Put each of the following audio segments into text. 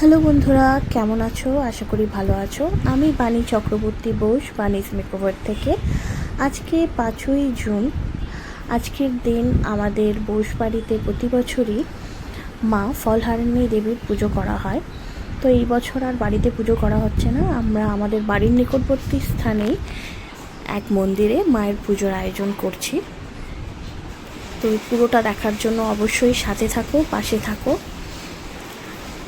Hello বন্ধুরা, কেমন আছো? আশা করি ভালো আছো। আমি বাণী চক্রবর্তী বোস বাণীজ মেকওভার থেকে। আজকে পাঁচই জুন। আজকের দিন আমাদের বোস বাড়িতে প্রতি বছরই মা ফলহারিণী দেবীর পুজো করা হয়। তো এই বছর আর বাড়িতে পুজো করা হচ্ছে না। আমরা আমাদের বাড়ির নিকটবর্তী স্থানেই এক মন্দিরে মায়ের পুজোর আয়োজন করছি। তো পুরোটা দেখার জন্য অবশ্যই সাথে থাকো, পাশে থাকো।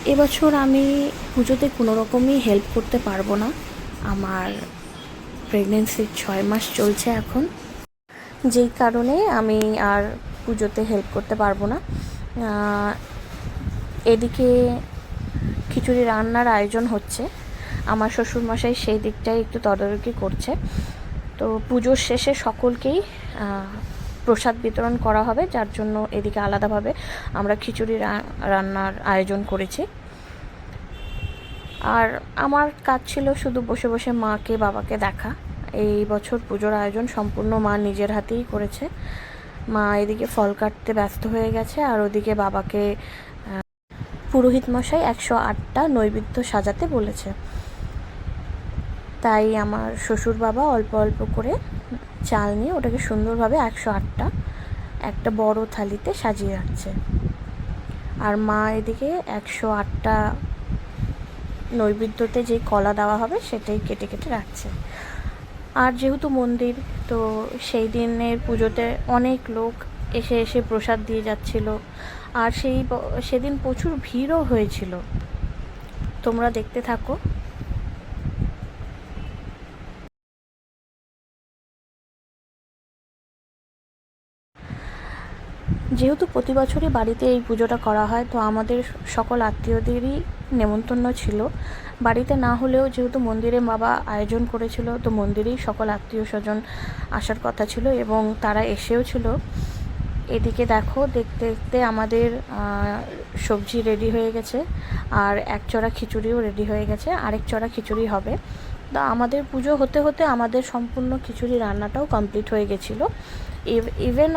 এবছর আমি পুজোতে কোনো রকমই হেল্প করতে পারব না। আমার প্রেগনেন্সির ছয় মাস চলছে এখন। যেই কারণে আমি আর পুজোতে হেল্প করতে পারব না। এদিকে খিচুড়ি রান্নার আয়োজন হচ্ছে। আমার শ্বশুরমশাই সেই দিকটাই একটু তদারকি করছে। তো পুজোর শেষে সকলকেই প্রসাদ বিতরণ করা হবে, যার জন্য এদিকে আলাদাভাবে আমরা খিচুড়ি রান্নার আয়োজন করেছি। আর আমার কাজ ছিল শুধু বসে বসে মাকে, বাবাকে দেখা। এই বছর পুজোর আয়োজন সম্পূর্ণ মা নিজের হাতেই করেছে। মা এদিকে ফল কাটতে ব্যস্ত হয়ে গেছে, আর ওদিকে বাবাকে পুরোহিত মশাই একশো আটটা নৈবেদ্য সাজাতে বলেছে। তাই আমার শ্বশুর বাবা অল্প অল্প করে চাল নিয়ে ওটাকে সুন্দরভাবে একশো আটটা একটা বড় থালিতে সাজিয়ে রাখছে। আর মা এদিকে একশো আটটা নৈবেদ্যতে যে কলা দেওয়া হবে সেটাই কেটে কেটে রাখছে। আর যেহেতু মন্দির, তো সেই দিনের পুজোতে অনেক লোক এসে এসে প্রসাদ দিয়ে যাচ্ছিল। আর সেই সেদিন প্রচুর ভিড়ও হয়েছিল। তোমরা দেখতে থাকো। যেহেতু প্রতি বছরই বাড়িতে এই পুজোটা করা হয়, তো আমাদের সকল আত্মীয়দেরই নেমন্তন্ন ছিল। বাড়িতে না হলেও যেহেতু মন্দিরে বাবা আয়োজন করেছিল, তো মন্দিরেই সকল আত্মীয় স্বজন আসার কথা ছিল এবং তারা এসেও ছিল। এদিকে দেখো, দেখতে দেখতে আমাদের সবজি রেডি হয়ে গেছে, আর এক চড়া খিচুড়িও রেডি হয়ে গেছে, আরেক চড়া খিচুড়ি হবে। তো আমাদের পুজো হতে হতে আমাদের সম্পূর্ণ খিচুড়ি রান্নাটাও কমপ্লিট হয়ে গেছিল। ইভেন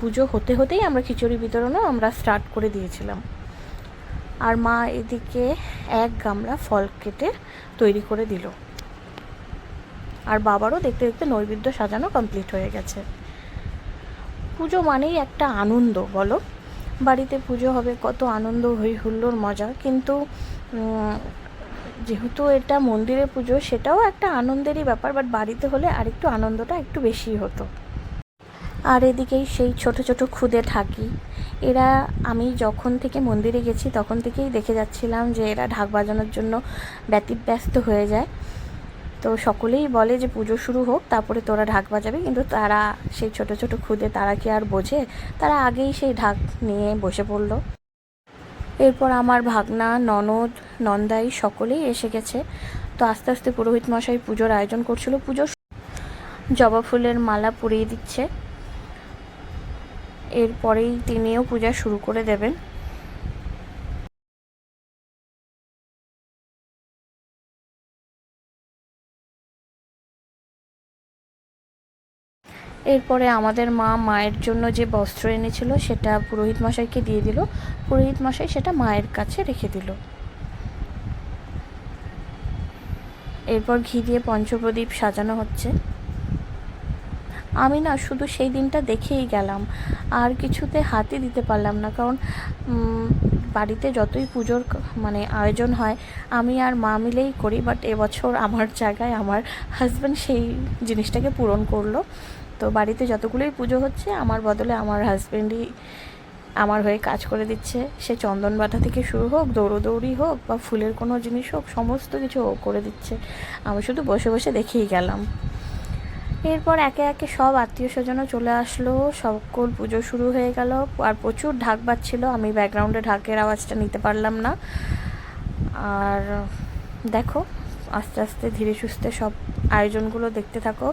পুজো হতে হতেই আমরা খিচুড়ি বিতরণও আমরা স্টার্ট করে দিয়েছিলাম। আর মা এদিকে এক গামলা ফল কেটে তৈরি করে দিল। আর বাবারও দেখতে দেখতে নৈবেদ্য সাজানো কমপ্লিট হয়ে গেছে। পুজো মানেই একটা আনন্দ, বলো? বাড়িতে পুজো হবে, কত আনন্দ হই হুল্লোড় মজা। কিন্তু যেহেতু এটা মন্দিরে পুজো, সেটাও একটা আনন্দেরই ব্যাপার বাট বাড়িতে হলে আরেকটু আনন্দটা একটু বেশি হতো। আর এদিকেই সেই ছোট ছোট খুদে ঠাকি এরা, আমি যখন থেকে মন্দিরে গেছি, তখন থেকেই দেখে যাচ্ছিলাম যে এরা ঢাক বাজানোর জন্য ব্যতিব্যস্ত হয়ে যায়। তো সকলেই বলে যে পুজো শুরু হোক, তারপরে তোরা ঢাক বাজাবে। কিন্তু তারা, সেই ছোট ছোট খুদে, তারা কি আর বোঝে? তারা আগেই সেই ঢাক নিয়ে বসে পড়ল। এরপর আমার ভাগনা, ননদ, নন্দাই সকলেই এসে গেছে। তো আস্তে আস্তে পুরোহিত মশাই পুজোর আয়োজন করছিল। পুজো জবা ফুলের মালা পরিয়ে দিচ্ছে। এরপরেই তিনিও পূজা শুরু করে দেবেন। এরপরে আমাদের মা মায়ের জন্য যে বস্ত্র এনেছিল, সেটা পুরোহিত মশাইকে দিয়ে দিল। পুরোহিত মশাই সেটা মায়ের কাছে রেখে দিল। এরপর ঘি দিয়ে পঞ্চপ্রদীপ সাজানো হচ্ছে। আমি না শুধু সেই দিনটা দেখেই গেলাম। আর কিছুতে হাতই দিতে পারলাম না, কারণ বাড়িতে যতই পুজোর মানে আয়োজন হয়, আমি আর মা মিলেই করি বাট এবছর আমার জায়গায় আমার হাজব্যান্ড সেই জিনিসটাকে পূরণ করল। তো বাড়িতে যতগুলোই পুজো হচ্ছে, আমার বদলে আমার হাজব্যান্ডই আমার হয়ে কাজ করে দিচ্ছে। সে চন্দন বাটা থেকে শুরু হোক, দৌড়োদৌড়ি হোক, বা ফুলের কোনো জিনিস হোক, সমস্ত কিছু করে দিচ্ছে। আমি শুধু বসে বসে দেখেই গেলাম। এরপর একে একে সব আত্মীয় স্বজনও চলে আসলো। সকল পুজো শুরু হয়ে গেল। আর প্রচুর ঢাক বাজছিল। আমি ব্যাকগ্রাউন্ডে ঢাকের আওয়াজটা নিতে পারলাম না। আর দেখো, আস্তে আস্তে ধীরে সুস্থে সব আয়োজনগুলো দেখতে থাকো।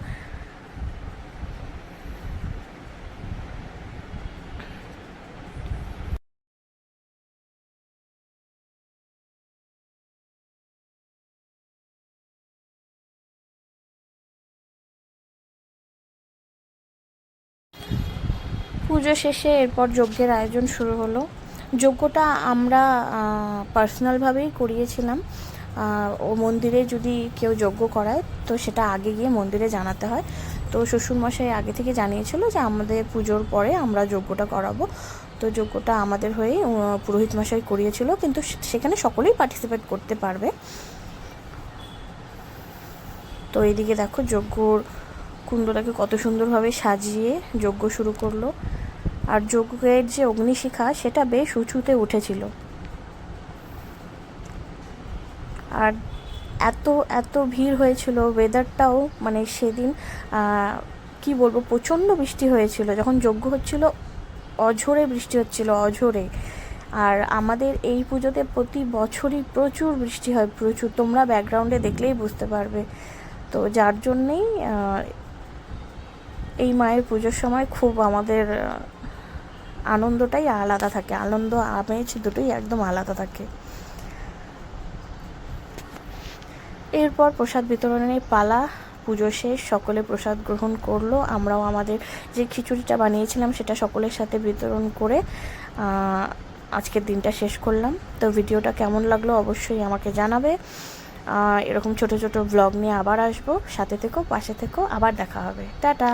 পুজো শেষে এরপর যজ্ঞের আয়োজন শুরু হলো। যজ্ঞটা আমরা পার্সোনালভাবেই করিয়েছিলাম। ও মন্দিরে যদি কেউ যজ্ঞ করায়, তো সেটা আগে গিয়ে মন্দিরে জানাতে হয়। তো শ্বশুরমশাই আগে থেকে জানিয়েছিল যে আমাদের পুজোর পরে আমরা যজ্ঞটা করাবো। তো যজ্ঞটা আমাদের হয়েই পুরোহিত মশাই করিয়েছিল। কিন্তু সেখানে সকলেই পার্টিসিপেট করতে পারবে। তো এইদিকে দেখো যজ্ঞর কুণ্ডটাকে কত সুন্দরভাবে সাজিয়ে যজ্ঞ শুরু করল। আর যজ্ঞের যে অগ্নিশিখা, সেটা বেশ উঁচুতে উঠেছিল। আর এত এত ভিড় হয়েছিল ওয়েদারটাও মানে সেদিন কি বলব, প্রচণ্ড বৃষ্টি হয়েছিল। যখন যজ্ঞ হচ্ছিল, অঝোরে বৃষ্টি হচ্ছিল, অঝোরে। আর আমাদের এই পুজোতে প্রতি বছরই প্রচুর বৃষ্টি হয়, প্রচুর। তোমরা ব্যাকগ্রাউন্ডে দেখলেই বুঝতে পারবে। তো যার জন্যেই এই মায়ের পুজোর সময় খুব আমাদের আনন্দটাই আলাদা থাকে। আনন্দ, আমেজ দুটোই একদম আলাদা থাকে। এরপর প্রসাদ বিতরণের পালা, পুজো শেষ, সকলে প্রসাদ গ্রহণ করল। আমরাও আমাদের যে খিচুড়িটা বানিয়েছিলাম, সেটা সকলের সাথে বিতরণ করে আজকের দিনটা শেষ করলাম। তো ভিডিওটা কেমন লাগল অবশ্যই আমাকে জানাবে। এরকম ছোট ছোট ব্লগ নিয়ে আবার আসব। সাথে থেকো, পাশে থেকো, আবার দেখা হবে। টাটা!